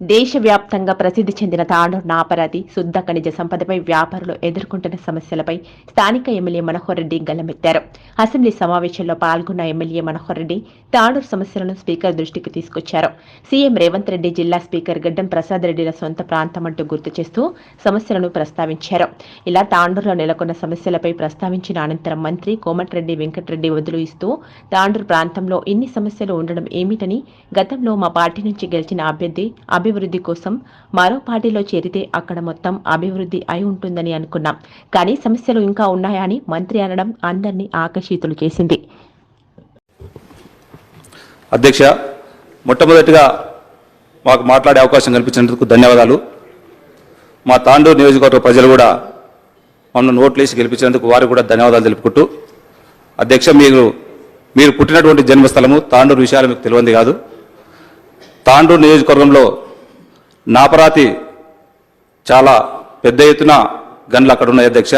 దేశవ్యాప్తంగా ప్రసిద్ధి చెందిన తాండూరు నాపరాతి శుద్ధ ఖనిజ సంపదపై వ్యాపారులు ఎదుర్కొంటున్న సమస్యలపై స్థానిక ఎమ్మెల్యే మనోహర్ రెడ్డి గల్లమెత్తారు. అసెంబ్లీ సమావేశంలో పాల్గొన్న ఎమ్మెల్యే మనోహర్ రెడ్డి తాండూరు సమస్యలను స్పీకర్ దృష్టికి తీసుకొచ్చారు. సీఎం రేవంత్ రెడ్డి జిల్లా స్పీకర్ గడ్డం ప్రసాద్ రెడ్డిల సొంత ప్రాంతమంటూ గుర్తు చేస్తూ సమస్యలను ప్రస్తావించారు. ఇలా తాండూరులో నెలకొన్న సమస్యలపై ప్రస్తావించిన అనంతరం మంత్రి కోమటిరెడ్డి వెంకటరెడ్డి వదులు ఇస్తూ తాండూరు ప్రాంతంలో ఇన్ని సమస్యలు ఉండడం ఏమిటని గతంలో మా పార్టీ నుంచి గెలిచిన అభ్యర్థి అభివృద్ధి కోసం మరో పార్టీలో చేరితే అక్కడ మొత్తం అభివృద్ధి అయి ఉంటుందని అనుకున్నాం. కానీ సమస్యలు ఇంకా ఉన్నాయని మంత్రి అనడం అందరినీ ఆకర్షితులు చేసింది. అధ్యక్ష మొట్టమొదటిగా మాకు మాట్లాడే అవకాశం కల్పించినందుకు ధన్యవాదాలు. మా తాండూరు నియోజకవర్గ ప్రజలు కూడా మమ్మల్ని నోట్లేసి గెలిపించినందుకు వారికి కూడా ధన్యవాదాలు తెలుపుకుంటూ అధ్యక్ష మీరు మీరు పుట్టినటువంటి జన్మస్థలము తాండూరు విషయాలు మీకు తెలియంది కాదు. తాండూరు నియోజకవర్గంలో నాపరాతి చాలా పెద్ద ఎత్తున గన్లు అక్కడ ఉన్నాయి అధ్యక్ష.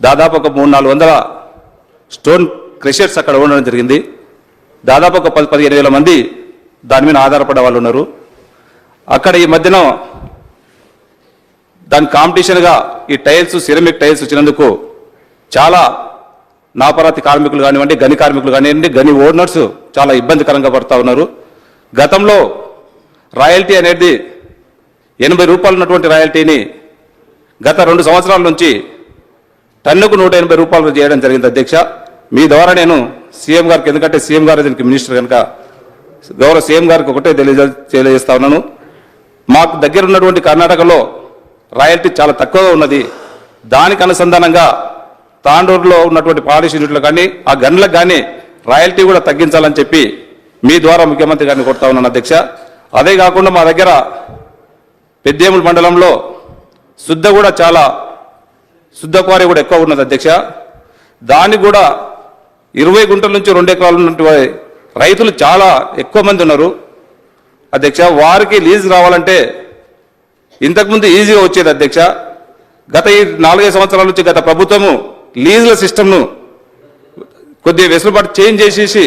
దాదాపు ఒక మూడు నాలుగు వందల స్టోన్ క్రెషర్స్ అక్కడ ఉండడం జరిగింది. దాదాపు ఒక పది పదిహేను వేల మంది దాని మీద ఆధారపడే వాళ్ళు ఉన్నారు. అక్కడ ఈ మధ్యన దాని కాంపిటీషన్గా ఈ టైల్స్ సిరమిక్ టైల్స్ వచ్చినందుకు చాలా నాపరాతి కార్మికులు కానివ్వండి గని కార్మికులు కానివ్వండి గని ఓనర్స్ చాలా ఇబ్బందికరంగా పడుతూ ఉన్నారు. గతంలో రాయల్టీ అనేది ఎనభై రూపాయలు ఉన్నటువంటి రాయల్టీని గత రెండు సంవత్సరాల నుంచి టన్నుకు నూట ఎనభై రూపాయలు చేయడం జరిగింది అధ్యక్ష. మీ ద్వారా నేను సీఎం గారికి ఎందుకంటే సీఎం గారు దీనికి మినిస్టర్ కనుక గౌరవ సీఎం గారికి ఒకటే తెలియజే తెలియజేస్తా ఉన్నాను. మాకు దగ్గర ఉన్నటువంటి కర్ణాటకలో రాయల్టీ చాలా తక్కువగా ఉన్నది. దానికి అనుసంధానంగా తాండూరులో ఉన్నటువంటి పాలిష్ యూనిట్లు కానీ ఆ గన్లకు కానీ రాయల్టీ కూడా తగ్గించాలని చెప్పి మీ ద్వారా ముఖ్యమంత్రి గారిని కొడతా ఉన్నాను అధ్యక్ష. అదే కాకుండా మా దగ్గర పెద్దేముల మండలంలో శుద్ధ కూడా చాలా శుద్ధ క్వారీ కూడా ఎక్కువ ఉన్నది అధ్యక్ష. దాన్ని కూడా ఇరవై గుంటల నుంచి రెండు ఎకరాలు ఉన్నటువంటి రైతులు చాలా ఎక్కువ మంది ఉన్నారు. అధ్యక్ష వారికి లీజ్ రావాలంటే ఇంతకుముందు ఈజీగా వచ్చేది అధ్యక్ష. గత ఈ నాలుగైదు సంవత్సరాల నుంచి గత ప్రభుత్వము లీజుల సిస్టమ్ను కొద్దిగా వెసులుబాటు చేంజ్ చేసేసి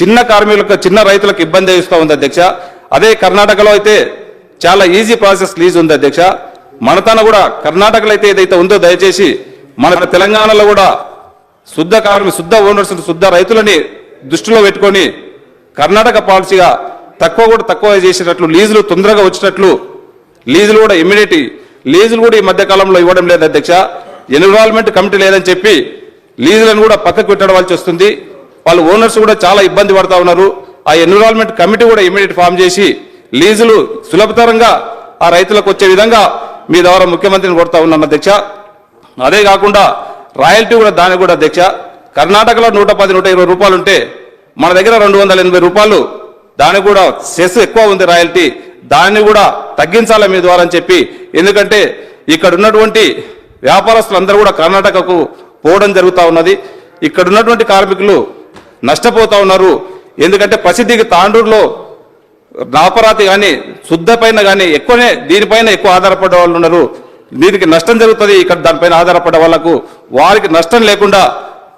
చిన్న కార్మికులకు చిన్న రైతులకు ఇబ్బంది ఇస్తూ ఉంది అధ్యక్ష. అదే కర్ణాటకలో అయితే చాలా ఈజీ ప్రాసెస్ లీజ్ ఉంది అధ్యక్ష. మన తన కూడా కర్ణాటకలో అయితే ఏదైతే ఉందో దయచేసి మన తెలంగాణలో కూడా శుద్ధ కార్మిక శుద్ధ ఓనర్స్ శుద్ధ రైతులని దృష్టిలో పెట్టుకొని కర్ణాటక పాలసీగా తక్కువ కూడా తక్కువ చేసేటట్లు లీజులు తొందరగా వచ్చినట్లు లీజులు కూడా ఇమ్మీడియట్ లీజులు కూడా ఈ మధ్య కాలంలో ఇవ్వడం లేదు అధ్యక్ష. ఎన్విరాన్మెంట్ కమిటీ లేదని చెప్పి లీజులను కూడా పక్కకు పెట్టడవలసి వస్తుంది. వాళ్ళు ఓనర్స్ కూడా చాలా ఇబ్బంది పడతా ఉన్నారు. ఆ ఎన్విరాన్మెంట్ కమిటీ కూడా ఇమ్మీడియట్ ఫామ్ చేసి లీజులు సులభతరంగా ఆ రైతులకు వచ్చే విధంగా మీ ద్వారా ముఖ్యమంత్రిని కొడతా ఉన్నాను అధ్యక్ష. అదే కాకుండా రాయల్టీ కూడా దాని కూడా అధ్యక్ష. కర్ణాటకలో నూట పది నూట ఇరవై రూపాయలు ఉంటే మన దగ్గర రెండు వందల ఎనభై రూపాయలు దానికి కూడా సెస్ ఎక్కువ ఉంది రాయల్టీ. దాన్ని కూడా తగ్గించాలి మీ ద్వారా అని చెప్పి. ఎందుకంటే ఇక్కడ ఉన్నటువంటి వ్యాపారస్తులందరూ కూడా కర్ణాటకకు పోవడం జరుగుతూ ఉన్నది. ఇక్కడ ఉన్నటువంటి కార్మికులు నష్టపోతా ఉన్నారు. ఎందుకంటే ప్రసిద్ధికి తాండూరులో నాపరాతి కానీ శుద్ధ పైన కానీ ఎక్కువనే దీనిపైన ఎక్కువ ఆధారపడే వాళ్ళు ఉన్నారు. దీనికి నష్టం జరుగుతుంది ఇక్కడ దానిపైన ఆధారపడే వాళ్ళకు. వారికి నష్టం లేకుండా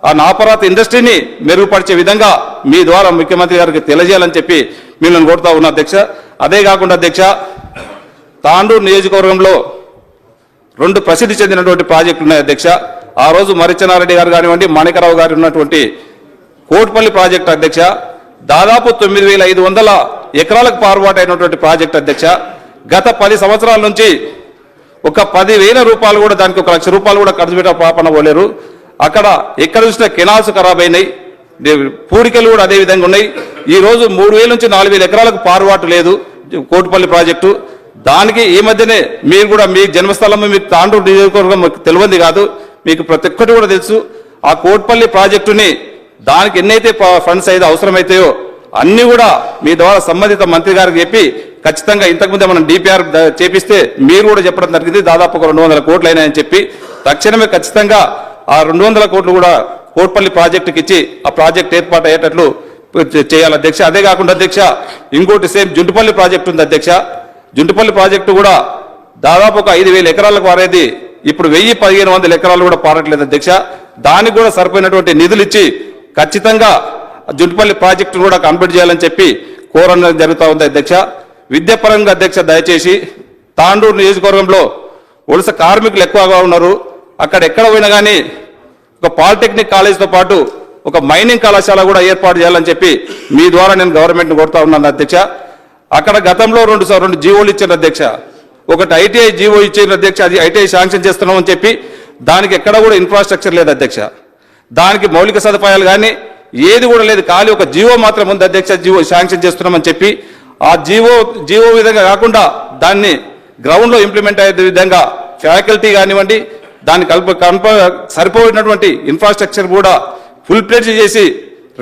ఆ నాపరాతి ఇండస్ట్రీని మెరుగుపరిచే విధంగా మీ ద్వారా ముఖ్యమంత్రి గారికి తెలియజేయాలని చెప్పి మిమ్మల్ని కోరుతా ఉన్నా అధ్యక్ష. అదే కాకుండా అధ్యక్ష తాండూరు నియోజకవర్గంలో రెండు ప్రసిద్ధి చెందినటువంటి ప్రాజెక్టులు ఉన్నాయి అధ్యక్ష. ఆ రోజు మరిచనారెడ్డి గారు కానివ్వండి మాణికరావు గారు ఉన్నటువంటి కోటిపల్లి ప్రాజెక్టు అధ్యక్ష. దాదాపు తొమ్మిది వేల ఐదు వందల ఎకరాలకు పారుబాటు అయినటువంటి ప్రాజెక్ట్ అధ్యక్ష గత పది సంవత్సరాల నుంచి ఒక పది వేల రూపాయలు కూడా దానికి ఒక లక్ష రూపాయలు కూడా ఖర్చు పెట్ట పాపన పోలేరు. అక్కడ ఎక్కడ చూసినా కెనాల్స్ ఖరాబ్ అయినాయి. పూడికలు కూడా అదే విధంగా ఉన్నాయి. ఈ రోజు మూడు వేల నుంచి నాలుగు వేల ఎకరాలకు పారుబాటు లేదు కోటిపల్లి ప్రాజెక్టు. దానికి ఈ మధ్యనే మీరు కూడా మీ జన్మస్థలం మీకు తాండూరు నియోజకవర్గం తెలియంది కాదు. మీకు ప్రతి ఒక్కటి కూడా తెలుసు. ఆ కోటిపల్లి ప్రాజెక్టుని దానికి ఎన్నైతే ప- ఫండ్స్ అయితే అవసరమైతాయో అన్ని కూడా మీ ద్వారా సంబంధిత మంత్రి గారికి చెప్పి ఖచ్చితంగా ఇంతకుముందే మనం డిపిఆర్ చేపిస్తే మీరు కూడా చెప్పడం జరిగింది. దాదాపు ఒక రెండు వందల కోట్లు అయినాయని చెప్పి తక్షణమే ఖచ్చితంగా ఆ రెండు వందల కోట్లు కూడా కోట్పల్లి ప్రాజెక్టుకి ఇచ్చి ఆ ప్రాజెక్ట్ ఏర్పాటు అయ్యేటట్లు చేయాలి అధ్యక్ష. అదే కాకుండా అధ్యక్ష ఇంకోటి సేమ్ జుంటుపల్లి ప్రాజెక్టు ఉంది అధ్యక్ష. జుంటుపల్లి ప్రాజెక్టు కూడా దాదాపు ఒక ఐదు వేల ఎకరాలకు వారేది. ఇప్పుడు వెయ్యి పదిహేను వందల ఎకరాలు కూడా పారట్లేదు అధ్యక్ష. దానికి కూడా సరిపోయినటువంటి నిధులు ఇచ్చి ఖచ్చితంగా జుంటుపల్లి ప్రాజెక్టును కూడా కంప్లీట్ చేయాలని చెప్పి కోరడం జరుగుతూ ఉంది అధ్యక్ష. విద్యాపరంగా అధ్యక్ష దయచేసి తాండూరు నియోజకవర్గంలో వలస కార్మికులు ఎక్కువగా ఉన్నారు. అక్కడ ఎక్కడ పోయినా కానీ ఒక పాలిటెక్నిక్ కాలేజ్తో పాటు ఒక మైనింగ్ కళాశాల కూడా ఏర్పాటు చేయాలని చెప్పి మీ ద్వారా నేను గవర్నమెంట్ని కోరుతా ఉన్నాను అధ్యక్ష. అక్కడ గతంలో రెండు రెండు జీవోలు ఇచ్చిన అధ్యక్ష. ఒకటి ఐటీఐ జీవో ఇచ్చిన అధ్యక్ష. అది ఐటీఐ శాంక్షన్ చేస్తున్నామని చెప్పి దానికి ఎక్కడ కూడా ఇన్ఫ్రాస్ట్రక్చర్ లేదు అధ్యక్ష. దానికి మౌలిక సదుపాయాలు కానీ ఏది కూడా లేదు. ఖాళీ ఒక జీవో మాత్రం ఉంది. అధ్యక్ష జీవో శాంక్షన్ చేస్తున్నామని చెప్పి ఆ జీవో జీవో విధంగా కాకుండా దాన్ని గ్రౌండ్లో ఇంప్లిమెంట్ అయ్యే విధంగా ఫ్యాకల్టీ కానివ్వండి దాన్ని కల్ప కల్ప సరిపోయినటువంటి ఇన్ఫ్రాస్ట్రక్చర్ కూడా ఫుల్ ప్లేట్ చేసి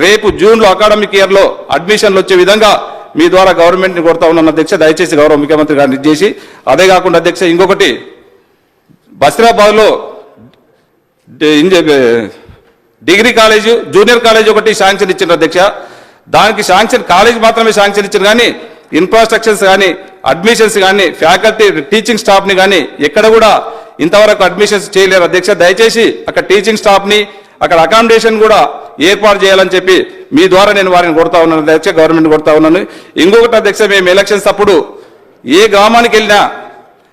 రేపు జూన్లో అకాడమిక్ ఇయర్లో అడ్మిషన్లు వచ్చే విధంగా మీ ద్వారా గవర్నమెంట్ని కొడతా ఉన్నాను అధ్యక్ష. దయచేసి గౌరవ ముఖ్యమంత్రి గారిని చేసి అదే కాకుండా అధ్యక్ష ఇంకొకటి బసిరాబాద్లో డిగ్రీ కాలేజు జూనియర్ కాలేజ్ ఒకటి శాంక్షన్ ఇచ్చిన అధ్యక్ష. దానికి శాంక్షన్ కాలేజ్ మాత్రమే శాంక్షన్ ఇచ్చారు కానీ ఇన్ఫ్రాస్ట్రక్చర్స్ కానీ అడ్మిషన్స్ కానీ ఫ్యాకల్టీ టీచింగ్ స్టాఫ్ని కానీ ఎక్కడ కూడా ఇంతవరకు అడ్మిషన్స్ చేయలేరు అధ్యక్ష. దయచేసి అక్కడ టీచింగ్ స్టాఫ్ని అక్కడ అకామిడేషన్ కూడా ఏర్పాటు చేయాలని చెప్పి మీ ద్వారా నేను వారిని కొడతా ఉన్నాను అధ్యక్ష గవర్నమెంట్ కొడతా ఉన్నాను. ఇంకొకటి అధ్యక్ష మేము ఎలక్షన్స్ అప్పుడు ఏ గ్రామానికి వెళ్ళినా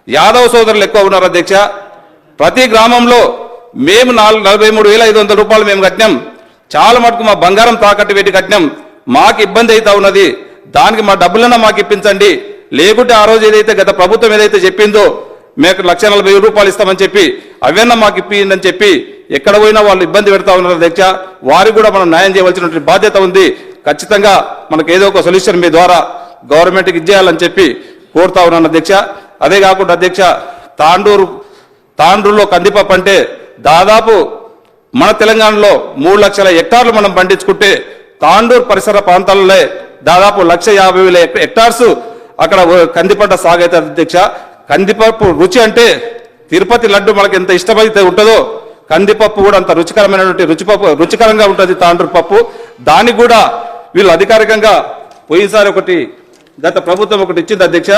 యాదవ సోదరులు ఎక్కువ ఉన్నారు అధ్యక్ష. ప్రతి గ్రామంలో మేము నాలుగు నలభై మూడు వేల ఐదు వందల రూపాయలు మేము కట్టినాం. చాలా మటుకు మా బంగారం తాకట్టు పెట్టి కట్టినాం. మాకు ఇబ్బంది అవుతా ఉన్నది. దానికి మా డబ్బులన్నా మాకు ఇప్పించండి. లేకుంటే ఆ రోజు ఏదైతే గత ప్రభుత్వం ఏదైతే చెప్పిందో మేము లక్ష నలభై రూపాయలు ఇస్తామని చెప్పి అవన్నా మాకు ఇప్పిందని చెప్పి ఎక్కడ పోయినా వాళ్ళు ఇబ్బంది పెడతా ఉన్నారు అధ్యక్ష. వారికి కూడా మనం న్యాయం చేయవలసినటువంటి బాధ్యత ఉంది. ఖచ్చితంగా మనకు ఏదో ఒక సొల్యూషన్ మీ ద్వారా గవర్నమెంట్కి ఇచ్చేయాలని చెప్పి కోరుతా ఉన్నాను అధ్యక్ష. అదే కాకుండా అధ్యక్ష తాండూరు తాండ్రులో కందిపప్పు అంటే దాదాపు మన తెలంగాణలో మూడు లక్షల హెక్టార్లు మనం పండించుకుంటే తాండూరు పరిసర ప్రాంతాలలో దాదాపు లక్ష యాభై వేల హెక్టార్స్ అక్కడ ఓ- కందిపంట సాగైతే అధ్యక్ష. కందిపప్పు రుచి అంటే తిరుపతి లడ్డు మనకి ఎంత ఇష్టమైతే ఉంటుందో కందిపప్పు కూడా అంత రుచికరమైనటువంటి రుచిపప్పు రుచికరంగా ఉంటుంది తాండ్రు పప్పు. దానికి కూడా వీళ్ళు అధికారికంగా పోయినసారి ఒకటి గత ప్రభుత్వం ఒకటి ఇచ్చింది అధ్యక్ష.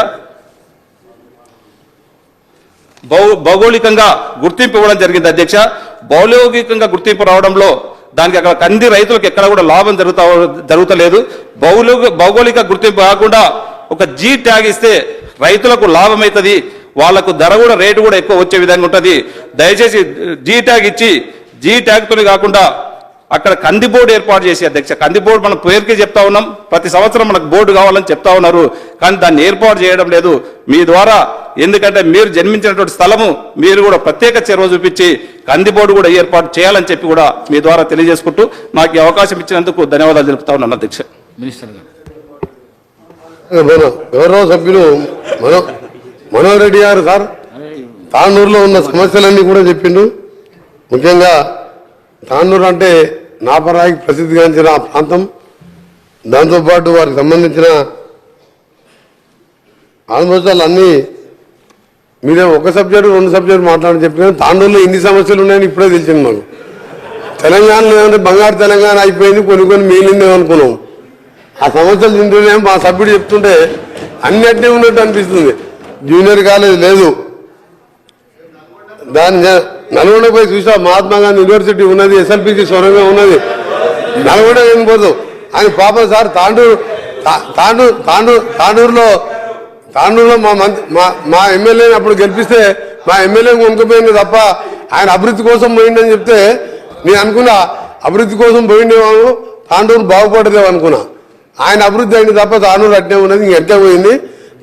భౌగోళికంగా గుర్తింపు ఇవ్వడం జరిగింది అధ్యక్ష. భౌగోళికంగా గుర్తింపు రావడంలో దానికి అక్కడ కంది రైతులకు ఎక్కడ కూడా లాభం జరుగుతా జరుగుతలేదు. భౌగోళిక భౌగోళిక గుర్తింపు కాకుండా ఒక జీ ట్యాగ్ ఇస్తే రైతులకు లాభం అవుతుంది వాళ్ళకు ధర కూడా రేటు కూడా ఎక్కువ వచ్చే విధంగా ఉంటుంది. దయచేసి జీ ట్యాగ్ ఇచ్చి జీ ట్యాగ్తో కాకుండా అక్కడ కంది బోర్డు ఏర్పాటు చేసి అధ్యక్ష కంది బోర్డు మనం పేరుకే చెప్తా ఉన్నాం. ప్రతి సంవత్సరం మనకు బోర్డు కావాలని చెప్తా ఉన్నారు. కానీ దాన్ని ఏర్పాటు చేయడం లేదు. మీ ద్వారా ఎందుకంటే మీరు జన్మించినటువంటి స్థలము మీరు కూడా ప్రత్యేక చర్య చూపించి కంది బోర్డు కూడా ఏర్పాటు చేయాలని చెప్పి కూడా మీ ద్వారా తెలియజేసుకుంటూ నాకు ఈ అవకాశం ఇచ్చినందుకు ధన్యవాదాలు తెలుపుతా ఉన్నాను అధ్యక్ష. మినిస్టర్ గారు. మన గౌరవ సభ్యులు మనో మనోహర్ రెడ్డి గారు సార్. తాండూరులో ఉన్న సమస్యలన్నీ కూడా చెప్పిండు. ముఖ్యంగా తాండూరు అంటే నాపరాయికి ప్రసిద్ధిగాంచిన ఆ ప్రాంతం దాంతోపాటు వారికి సంబంధించిన ఆల్మోస్ట్ అన్నీ మీరే ఒక సబ్జెక్టు రెండు సబ్జెక్టు మాట్లాడని చెప్పిన తాండూరులో ఇన్ని సమస్యలు ఉన్నాయని ఇప్పుడే తెలిసింది మాకు. తెలంగాణలో ఏమంటే బంగారు తెలంగాణ అయిపోయింది కొన్ని కొన్ని మిగిలింది అనుకున్నాం. ఆ సమస్యలు తింటూనే మా సభ్యుడు చెప్తుంటే అన్నిటినీ ఉన్నట్టు అనిపిస్తుంది. జూనియర్ కాలేజ్ లేదు. దాని నల్గొండ పోయి చూసా మహాత్మా గాంధీ యూనివర్సిటీ ఉన్నది ఎస్ఎల్పిసి సొరంగం ఉన్నది. నల్గొండ ఏం పోదు? ఆయన పాపం సార్ తాండూరు తా- తాండూరు తాండూరు తాండూరులో తాండూరులో మా మంత్రి మా మా ఎమ్మెల్యేని అప్పుడు గెలిపిస్తే మా ఎమ్మెల్యే వంకపోయింది తప్ప ఆయన అభివృద్ధి కోసం పోయిండని చెప్తే నేను అనుకున్నా అభివృద్ధి కోసం పోయిండేవాము తాండూరు బాగుపడదేమో అనుకున్నా. ఆయన అభివృద్ధి అయింది తప్ప తాండూరు అట్టే ఉన్నది ఇంకెట్టే పోయింది?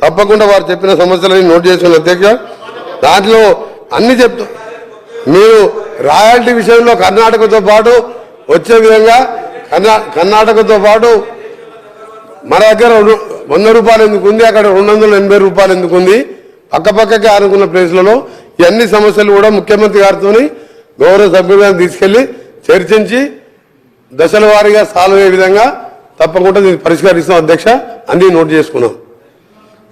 తప్పకుండా వారు చెప్పిన సమస్యలని నోట్ చేసుకున్న అధ్యక్ష దాంట్లో అన్ని చెప్తా మీరు రాయల్టీ విషయంలో కర్ణాటకతో పాటు వచ్చే విధంగా కర్ణా కర్ణాటకతో పాటు మన దగ్గర వంద రూపాయలు ఎందుకు ఉంది? అక్కడ రెండు వందల ఎనభై రూపాయలు ఎందుకు ఉంది? పక్కపక్కకి ఆనుకున్న ప్లేస్లలో ఇవన్నీ సమస్యలు కూడా ముఖ్యమంత్రి గారితో గౌరవ సభ్యులను తీసుకెళ్ళి చర్చించి దశల వారీగా సాల్వ్ అయ్యే విధంగా తప్పకుండా దీన్ని పరిష్కరిస్తాం అధ్యక్ష. అన్ని నోట్ చేసుకున్నాం.